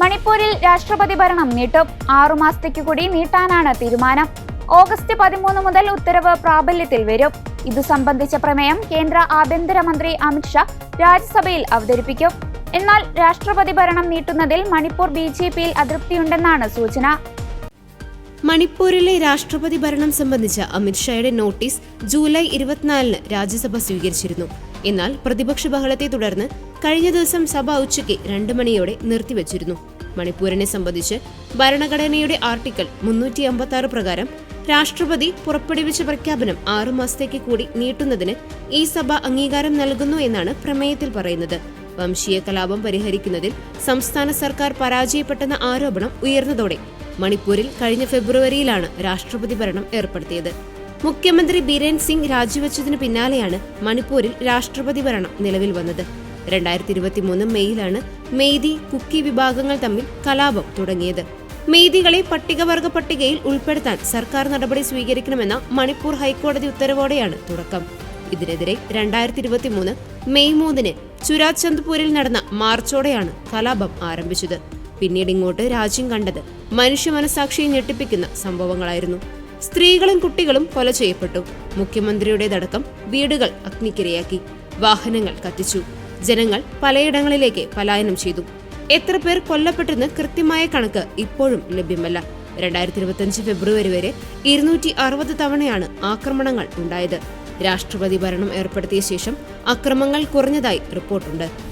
മണിപ്പൂരിൽ രാഷ്ട്രപതി ഭരണം നീട്ടും. ആറുമാസത്തേക്ക് കൂടി നീട്ടാനാണ് തീരുമാനം. ഓഗസ്റ്റ് പതിമൂന്ന് മുതൽ ഉത്തരവ് പ്രാബല്യത്തിൽ വരും. ഇതു സംബന്ധിച്ച പ്രമേയം കേന്ദ്ര ആഭ്യന്തരമന്ത്രി അമിത്ഷാ രാജ്യസഭയിൽ അവതരിപ്പിക്കും. എന്നാൽ രാഷ്ട്രപതി ഭരണം നീട്ടുന്നതിൽ മണിപ്പൂർ ബി ജെ പിയിൽ അതൃപ്തിയുണ്ടെന്നാണ് സൂചന. മണിപ്പൂരിലെ രാഷ്ട്രപതി ഭരണം സംബന്ധിച്ച അമിത്ഷായുടെ നോട്ടീസ് ജൂലൈ ഇരുപത്തിനാലിന് രാജ്യസഭ സ്വീകരിച്ചിരുന്നു. എന്നാൽ പ്രതിപക്ഷ ബഹളത്തെ തുടർന്ന് കഴിഞ്ഞ ദിവസം സഭ ഉച്ചയ്ക്ക് രണ്ട് മണിയോടെ നിർത്തിവച്ചിരുന്നു. മണിപ്പൂരിനെ സംബന്ധിച്ച് ഭരണഘടനയുടെ ആർട്ടിക്കിൾ മുന്നൂറ്റി അമ്പത്തി ആറ് പ്രകാരം രാഷ്ട്രപതി പുറപ്പെടുവിച്ച പ്രഖ്യാപനം ആറു മാസത്തേക്ക് കൂടി നീട്ടുന്നതിന് ഈ സഭ അംഗീകാരം നൽകുന്നു എന്നാണ് പ്രമേയത്തിൽ പറയുന്നത്. വംശീയ കലാപം പരിഹരിക്കുന്നതിൽ സംസ്ഥാന സർക്കാർ പരാജയപ്പെട്ടെന്ന ആരോപണം ഉയർന്നതോടെ മണിപ്പൂരിൽ കഴിഞ്ഞ ഫെബ്രുവരിയിലാണ് രാഷ്ട്രപതി ഭരണം ഏർപ്പെടുത്തിയത്. മുഖ്യമന്ത്രി ബിരേൻ സിംഗ് രാജിവെച്ചതിന് പിന്നാലെയാണ് മണിപ്പൂരിൽ രാഷ്ട്രപതി ഭരണം നിലവിൽ വന്നത്. രണ്ടായിരത്തി ഇരുപത്തി മൂന്ന് മെയ്യിലാണ് മെയ്തി കുക്കി വിഭാഗങ്ങൾ തമ്മിൽ കലാപം തുടങ്ങിയത്. മെയ്തികളെ പട്ടികവർഗ പട്ടികയിൽ ഉൾപ്പെടുത്താൻ സർക്കാർ നടപടി സ്വീകരിക്കണമെന്ന മണിപ്പൂർ ഹൈക്കോടതി ഉത്തരവോടെയാണ് തുടക്കം. ഇതിനെതിരെ രണ്ടായിരത്തി ഇരുപത്തി മൂന്ന് മെയ് മൂന്നിന് ചുരാചന്ദ്പൂരിൽ നടന്ന മാർച്ചോടെയാണ് കലാപം ആരംഭിച്ചത്. പിന്നീട് ഇങ്ങോട്ട് രാജ്യം കണ്ടത് മനുഷ്യ മനസാക്ഷിയെ ഞെട്ടിപ്പിക്കുന്ന സംഭവങ്ങളായിരുന്നു. സ്ത്രീകളും കുട്ടികളും കൊല ചെയ്യപ്പെട്ടു. മുഖ്യമന്ത്രിയുടേതടക്കം വീടുകൾ അഗ്നിക്കിരയാക്കി. വാഹനങ്ങൾ കത്തിച്ചു. ജനങ്ങൾ പലയിടങ്ങളിലേക്ക് പലായനം ചെയ്തു. എത്ര പേർ കൊല്ലപ്പെട്ടെന്ന് കൃത്യമായ കണക്ക് ഇപ്പോഴും ലഭ്യമല്ല. രണ്ടായിരത്തി ഇരുപത്തിയഞ്ച് ഫെബ്രുവരി വരെ ഇരുന്നൂറ്റി അറുപത് തവണയാണ് ആക്രമണങ്ങൾ ഉണ്ടായത്. രാഷ്ട്രപതി ഭരണം ഏർപ്പെടുത്തിയ ശേഷം അക്രമങ്ങൾ കുറഞ്ഞതായി റിപ്പോർട്ടുണ്ട്.